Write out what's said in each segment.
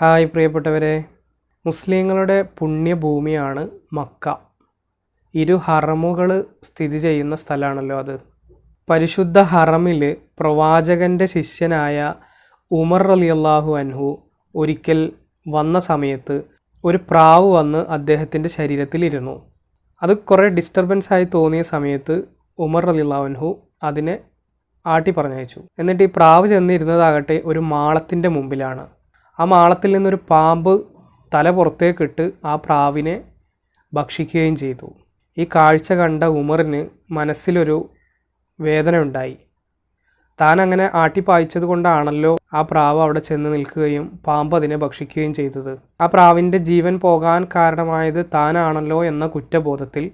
Hi പ്രിയപ്പെട്ടവരെ. മുസ്ലിങ്ങളുടെ പുണ്യഭൂമിയാണ് Mecca. ഇരു ഹറമുകൾ സ്ഥിതി ചെയ്യുന്ന സ്ഥലമാണല്ലോ അത്. പരിശുദ്ധ ഹറമിൽ പ്രവാചകന്റെ ശിഷ്യനായ ഉമർ റളിയല്ലാഹു അൻഹു ഒരിക്കൽ വന്ന സമയത്ത് ഒരു പ്രാവ് വന്ന് അദ്ദേഹത്തിന്റെ ശരീരത്തിലിരുന്നു. അത് കുറേ ഡിസ്റ്റർബൻസ് ആയി തോന്നിയ സമയത്ത് ഉമർ റളിയല്ലാഹു അൻഹു അതിനെ ആട്ടി പറഞ്ഞയച്ചു എന്നിട്ട് ഈ പ്രാവ് ചെന്നിരുന്നതാകട്ടെ ഒരു മാളത്തിന്റെ മുമ്പിലാണ്. ആ മാളത്തിൽ നിന്നൊരു പാമ്പ് തല പുറത്തേക്കിട്ട് ആ പ്രാവിനെ ഭക്ഷിക്കുകയും ചെയ്തു. ഈ കാഴ്ച കണ്ട ഉമറിന് മനസ്സിലൊരു വേദന ഉണ്ടായി താൻ അങ്ങനെ ആട്ടിപ്പായിച്ചത് കൊണ്ടാണല്ലോ ആ പ്രാവ് അവിടെ ചെന്ന് നിൽക്കുകയും പാമ്പ് അതിനെ ഭക്ഷിക്കുകയും ചെയ്തത്. ആ പ്രാവിന്റെ ജീവൻ പോകാൻ കാരണമായത് താനാണല്ലോ എന്ന കുറ്റബോധത്തിൽ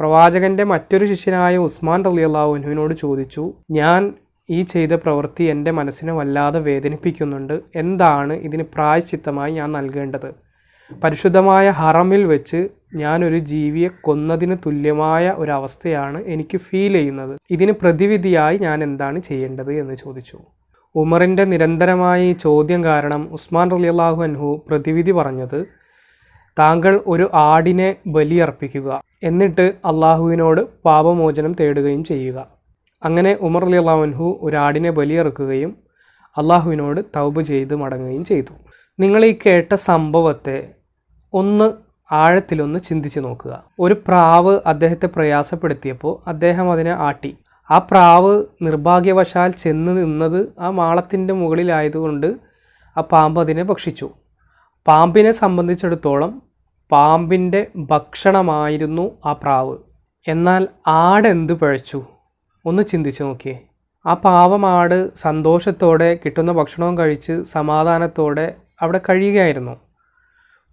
പ്രവാചകന്റെ മറ്റൊരു ശിഷ്യനായ ഉസ്മാൻ റലിയല്ലാഹുവിനോട് ചോദിച്ചു ഞാൻ ഈ ചെയ്ത പ്രവൃത്തി എന്റെ മനസ്സിനെ വല്ലാതെ വേദനിപ്പിക്കുന്നുണ്ട്. എന്താണ് ഇതിന് പ്രായശ്ചിത്തമായി ഞാൻ നൽകേണ്ടത്? പരിശുദ്ധമായ ഹറമിൽ വെച്ച് ഞാനൊരു ജീവിയെ കൊന്നതിന് തുല്യമായ ഒരവസ്ഥയാണ് എനിക്ക് ഫീൽ ചെയ്യുന്നത്. ഇതിന് പ്രതിവിധിയായി ഞാൻ എന്താണ് ചെയ്യേണ്ടത് എന്ന് ചോദിച്ചു. ഉമറിന്റെ നിരന്തരമായ ഈ ചോദ്യം കാരണം ഉസ്മാൻ റലിയല്ലാഹു അൻഹു പ്രതിവിധി പറഞ്ഞത് താങ്കൾ ഒരു ആടിനെ ബലിയർപ്പിക്കുക. എന്നിട്ട് അള്ളാഹുവിനോട് പാപമോചനം തേടുകയും ചെയ്യുക. അങ്ങനെ ഉമർ അലി അള്ളാഹുൻഹു ഒരാടിനെ ബലിയിറക്കുകയും അള്ളാഹുവിനോട് തൗബ് ചെയ്ത് മടങ്ങുകയും ചെയ്തു. നിങ്ങൾ ഈ കേട്ട സംഭവത്തെ ഒന്ന് ആഴത്തിലൊന്ന് ചിന്തിച്ച് നോക്കുക. ഒരു പ്രാവ് അദ്ദേഹത്തെ പ്രയാസപ്പെടുത്തിയപ്പോൾ അദ്ദേഹം അതിനെ ആട്ടി. ആ പ്രാവ് നിർഭാഗ്യവശാൽ ചെന്ന് നിന്നത് ആ മാളത്തിന്റെ മുകളിലായതുകൊണ്ട് ആ പാമ്പ് അതിനെ ഭക്ഷിച്ചു. പാമ്പിനെ സംബന്ധിച്ചിടത്തോളം പാമ്പിന്റെ ഭക്ഷണമായിരുന്നു ആ പ്രാവ്. എന്നാൽ ആടെന്ത് പഴച്ചു? ഒന്ന് ചിന്തിച്ചു നോക്കിയേ. ആ പാവമാട് സന്തോഷത്തോടെ കിട്ടുന്ന ഭക്ഷണവും കഴിച്ച് സമാധാനത്തോടെ അവിടെ കഴിയുകയായിരുന്നു.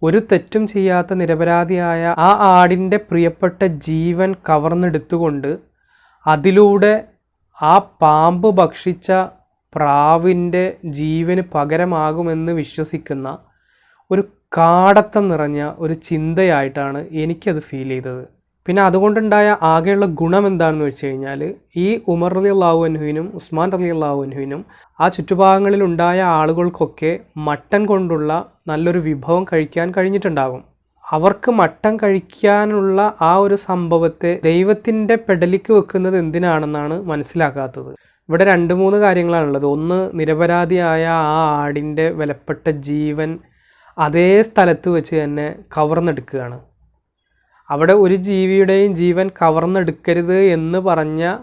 ഒരു തെറ്റും ചെയ്യാത്ത നിരപരാധിയായ ആ ആടിന്റെ പ്രിയപ്പെട്ട ജീവൻ കവർന്നെടുത്തുകൊണ്ട് അതിലൂടെ ആ പാമ്പ് ഭക്ഷിച്ച പ്രാവിന്റെ ജീവന് പകരമാകുമെന്ന് വിശ്വസിക്കുന്ന ഒരു കാടത്തം നിറഞ്ഞ ഒരു ചിന്തയായിട്ടാണ് എനിക്കത് ഫീൽ ചെയ്തത്. പിന്നെ അതുകൊണ്ടുണ്ടായ ആകെയുള്ള ഗുണം എന്താണെന്ന് വെച്ച് കഴിഞ്ഞാൽ ഈ ഉമർ റലി അള്ളാഹുവിനും ഉസ്മാൻ റലി അള്ളാഹുവിനും ആ ചുറ്റുഭാഗങ്ങളിൽ ഉണ്ടായ ആളുകൾക്കൊക്കെ മട്ടൻ കൊണ്ടുള്ള നല്ലൊരു വിഭവം കഴിക്കാൻ കഴിഞ്ഞിട്ടുണ്ടാകും. അവർക്ക് മട്ടൻ കഴിക്കാനുള്ള ആ ഒരു സംഭവത്തെ ദൈവത്തിന്റെ പെടലിക്ക് വെക്കുന്നത് എന്തിനാണെന്നാണ് മനസ്സിലാക്കാത്തത് ഇവിടെ രണ്ട് മൂന്ന് കാര്യങ്ങളാണുള്ളത്. ഒന്ന് നിരപരാധിയായ ആ ആടിന്റെ വിലപ്പെട്ട ജീവൻ അതേ സ്ഥലത്ത് വെച്ച് തന്നെ കവർന്നെടുക്കുകയാണ്. അവിടെ ഒരു ജീവിയുടെയും ജീവൻ കവർന്നെടുക്കരുത് എന്ന് പറഞ്ഞ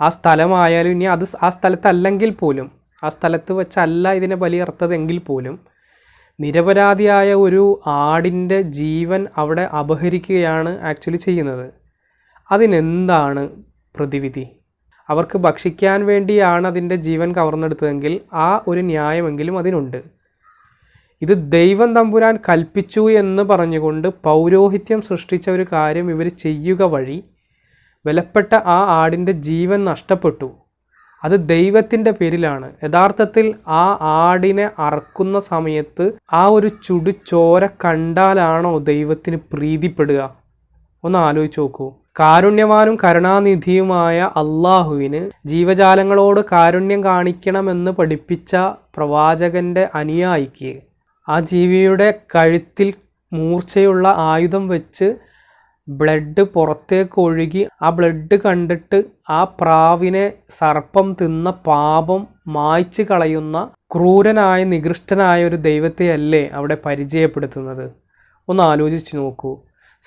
ആ സ്ഥലമായാലും ഇനി അത് ആ സ്ഥലത്തല്ലെങ്കിൽ പോലും ആ സ്ഥലത്ത് വെച്ചല്ല ഇതിനെ ബലിയർത്തതെങ്കിൽ പോലും നിരപരാധിയായ ഒരു ആടിന്റെ ജീവൻ അവിടെ അപഹരിക്കുകയാണ് ആക്ച്വലി ചെയ്യുന്നത്. അതിനെന്താണ് പ്രതിവിധി? അവർക്ക് ഭക്ഷിക്കാൻ വേണ്ടിയാണ് അതിന്റെ ജീവൻ കവർന്നെടുത്തതെങ്കിൽ ആ ഒരു ന്യായമെങ്കിലും അതിനുണ്ട്. ഇത് ദൈവം തമ്പുരാൻ കൽപ്പിച്ചു എന്ന് പറഞ്ഞുകൊണ്ട് പൗരോഹിത്യം സൃഷ്ടിച്ച ഒരു കാര്യം ഇവർ ചെയ്യുക വഴി വിലപ്പെട്ട ആ ആടിന്റെ ജീവൻ നഷ്ടപ്പെട്ടു. അത് ദൈവത്തിന്റെ പേരിലാണ്. യഥാർത്ഥത്തിൽ ആ ആടിനെ അറക്കുന്ന സമയത്ത് ആ ഒരു ചുടു ചോര കണ്ടാലാണോ ദൈവത്തിന് പ്രീതിപ്പെടുക? ഒന്ന് ആലോചിച്ച് നോക്കൂ. കാരുണ്യവാനും കരുണാനിധിയുമായ അള്ളാഹുവിന് ജീവജാലങ്ങളോട് കാരുണ്യം കാണിക്കണമെന്ന് പഠിപ്പിച്ച പ്രവാചകന്റെ അനുയായിക്ക് ആ ജീവിയുടെ കഴുത്തിൽ മൂർച്ചയുള്ള ആയുധം വെച്ച് ബ്ലഡ് പുറത്തേക്ക് ഒഴുകി ആ ബ്ലഡ് കണ്ടിട്ട് ആ പ്രാവിനെ സർപ്പം തിന്ന പാപം മായ്ച്ചു കളയുന്ന ക്രൂരനായ നികൃഷ്ടനായ ഒരു ദൈവത്തെയല്ലേ അവിടെ പരിചയപ്പെടുത്തുന്നത്? ഒന്ന് ആലോചിച്ച് നോക്കൂ.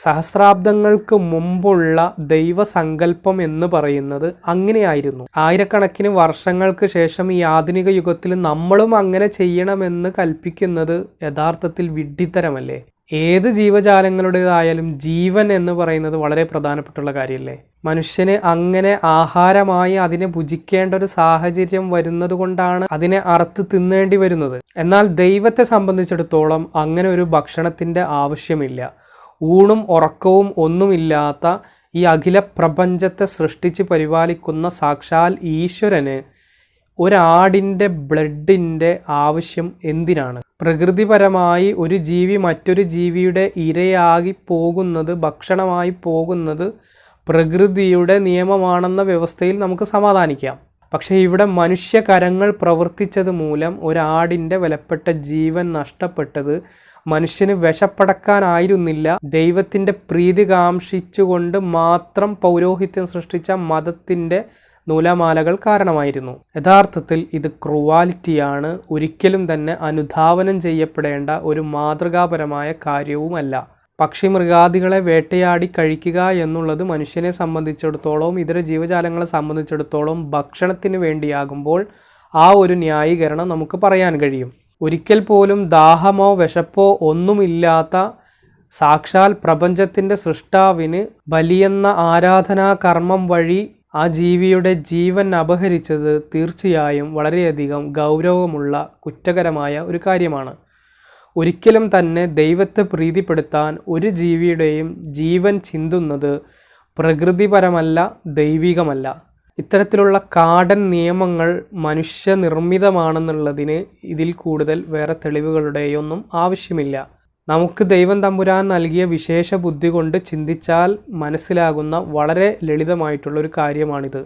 സഹസ്രാബ്ദങ്ങൾക്ക് മുമ്പുള്ള ദൈവസങ്കല്പം എന്ന് പറയുന്നത് അങ്ങനെയായിരുന്നു. ആയിരക്കണക്കിന് വർഷങ്ങൾക്ക് ശേഷം ഈ ആധുനിക യുഗത്തിൽ നമ്മളും അങ്ങനെ ചെയ്യണമെന്ന് കൽപ്പിക്കുന്നത് യഥാർത്ഥത്തിൽ വിഡ്ഢിത്തരമല്ലേ? ഏത് ജീവജാലങ്ങളുടേതായാലും ജീവൻ എന്ന് പറയുന്നത് വളരെ പ്രധാനപ്പെട്ടുള്ള കാര്യമല്ലേ? മനുഷ്യന് അങ്ങനെ ആഹാരമായി അതിനെ ഭുജിക്കേണ്ട ഒരു സാഹചര്യം വരുന്നത് കൊണ്ടാണ് അതിനെ അറുത്ത് തിന്നേണ്ടി വരുന്നത്. എന്നാൽ ദൈവത്തെ സംബന്ധിച്ചിടത്തോളം അങ്ങനെ ഒരു ഭക്ഷണത്തിന്റെ ആവശ്യമില്ല. ഊണും ഉറക്കവും ഒന്നുമില്ലാത്ത ഈ അഖില പ്രപഞ്ചത്തെ സൃഷ്ടിച്ച് പരിപാലിക്കുന്ന സാക്ഷാൽ ഈശ്വരന് ഒരാടിന്റെ ബ്ലഡിന്റെ ആവശ്യം എന്തിനാണ്? പ്രകൃതിപരമായി ഒരു ജീവി മറ്റൊരു ജീവിയുടെ ഇരയാകി പോകുന്നത് ഭക്ഷണമായി പോകുന്നത് പ്രകൃതിയുടെ നിയമമാണെന്ന വ്യവസ്ഥയിൽ നമുക്ക് സമാധാനിക്കാം. പക്ഷേ ഇവിടെ മനുഷ്യകരങ്ങൾ പ്രവർത്തിച്ചത് മൂലം ഒരാടിന്റെ വിലപ്പെട്ട ജീവൻ നഷ്ടപ്പെട്ടത് മനുഷ്യന് വിശപ്പടക്കാനായിരുന്നില്ല. ദൈവത്തിന്റെ പ്രീതി കാംക്ഷിച്ചുകൊണ്ട് മാത്രം പൗരോഹിത്യം സൃഷ്ടിച്ച മതത്തിന്റെ നൂലമാലകൾ കാരണമായിരുന്നു. യഥാർത്ഥത്തിൽ ഇത് ക്രുവാലിറ്റിയാണ്. ഒരിക്കലും തന്നെ അനുധാവനം ചെയ്യപ്പെടേണ്ട ഒരു മാതൃകാപരമായ കാര്യവുമല്ല. പക്ഷി മൃഗാദികളെ വേട്ടയാടി കഴിക്കുക എന്നുള്ളത് മനുഷ്യനെ സംബന്ധിച്ചിടത്തോളം ഇതര ജീവജാലങ്ങളെ സംബന്ധിച്ചിടത്തോളം ഭക്ഷണത്തിന് വേണ്ടിയാകുമ്പോൾ ആ ഒരു ന്യായീകരണം നമുക്ക് പറയാൻ കഴിയും. ഒരിക്കൽ പോലും ദാഹമോ വിശപ്പോ ഒന്നുമില്ലാത്ത സാക്ഷാൽ പ്രപഞ്ചത്തിന്റെ സൃഷ്ടാവിന് ബലിയെന്ന ആരാധനാ കർമ്മം വഴി ആ ജീവിയുടെ ജീവൻ അപഹരിച്ചത് തീർച്ചയായും വളരെയധികം ഗൗരവമുള്ള കുറ്റകരമായ ഒരു കാര്യമാണ്. ഒരിക്കലും തന്നെ ദൈവത്തെ പ്രീതിപ്പെടുത്താൻ ഒരു ജീവിയുടെയും ജീവൻ ചിന്തുന്നത് പ്രകൃതിപരമല്ല ദൈവികമല്ല. ഇത്തരത്തിലുള്ള കാടൻ നിയമങ്ങൾ മനുഷ്യനിർമ്മിതമാണെന്നുള്ളതിന് ഇതിൽ കൂടുതൽ വേറെ തെളിവുകളുടെയൊന്നും ആവശ്യമില്ല. നമുക്ക് ദൈവം തമ്പുരാൻ നൽകിയ വിശേഷ ബുദ്ധി കൊണ്ട് ചിന്തിച്ചാൽ മനസ്സിലാകുന്ന വളരെ ലളിതമായിട്ടുള്ള ഒരു കാര്യമാണിത്.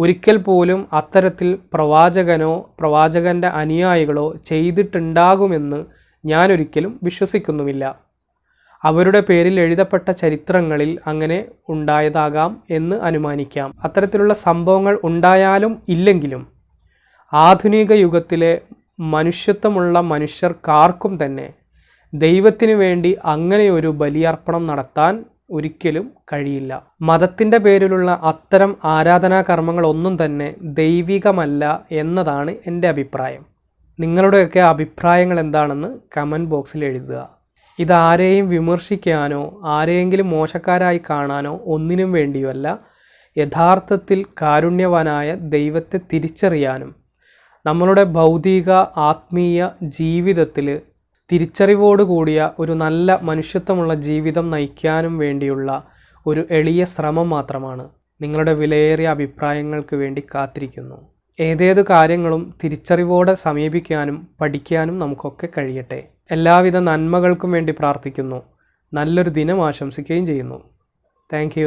ഒരിക്കൽ പോലും അത്തരത്തിൽ പ്രവാചകനോ പ്രവാചകന്റെ അനുയായികളോ ചെയ്തിട്ടുണ്ടാകുമെന്ന് ഞാനൊരിക്കലും വിശ്വസിക്കുന്നുമില്ല. അവരുടെ പേരിൽ എഴുതപ്പെട്ട ചരിത്രങ്ങളിൽ അങ്ങനെ ഉണ്ടായതാകാം എന്ന് അനുമാനിക്കാം. അത്തരത്തിലുള്ള സംഭവങ്ങൾ ഉണ്ടായാലും ഇല്ലെങ്കിലും ആധുനിക യുഗത്തിലെ മനുഷ്യത്വമുള്ള മനുഷ്യർക്കാർക്കും തന്നെ ദൈവത്തിന് വേണ്ടി അങ്ങനെയൊരു ബലിയർപ്പണം നടത്താൻ ഒരിക്കലും കഴിയില്ല. മതത്തിന്റെ പേരിലുള്ള അത്തരം ആരാധനാ കർമ്മങ്ങളൊന്നും തന്നെ ദൈവികമല്ല എന്നതാണ് എന്റെ അഭിപ്രായം. നിങ്ങളുടെയൊക്കെ അഭിപ്രായങ്ങൾ എന്താണെന്ന് കമന്റ് ബോക്സിൽ എഴുതുക. ഇതാരെയും വിമർശിക്കാനോ ആരെയെങ്കിലും മോശക്കാരായി കാണാനോ ഒന്നിനും വേണ്ടിയല്ല യഥാർത്ഥത്തിൽ കാരുണ്യവാനായ ദൈവത്തെ തിരിച്ചറിയാനും നമ്മളുടെ ഭൗതിക ആത്മീയ ജീവിതത്തിൽ തിരിച്ചറിവോടുകൂടിയ ഒരു നല്ല മനുഷ്യത്വമുള്ള ജീവിതം നയിക്കാനും വേണ്ടിയുള്ള ഒരു എളിയ ശ്രമം മാത്രമാണ് നിങ്ങളുടെ വിലയേറിയ അഭിപ്രായങ്ങൾക്ക് വേണ്ടി കാത്തിരിക്കുന്നു. ഏതേത് കാര്യങ്ങളും തിരിച്ചറിവോടെ സമീപിക്കാനും പഠിക്കാനും നമുക്കൊക്കെ കഴിയട്ടെ. എല്ലാവിധ നന്മകൾക്കും വേണ്ടി പ്രാർത്ഥിക്കുന്നു. നല്ലൊരു ദിനം ആശംസിക്കുകയും ചെയ്യുന്നു. താങ്ക്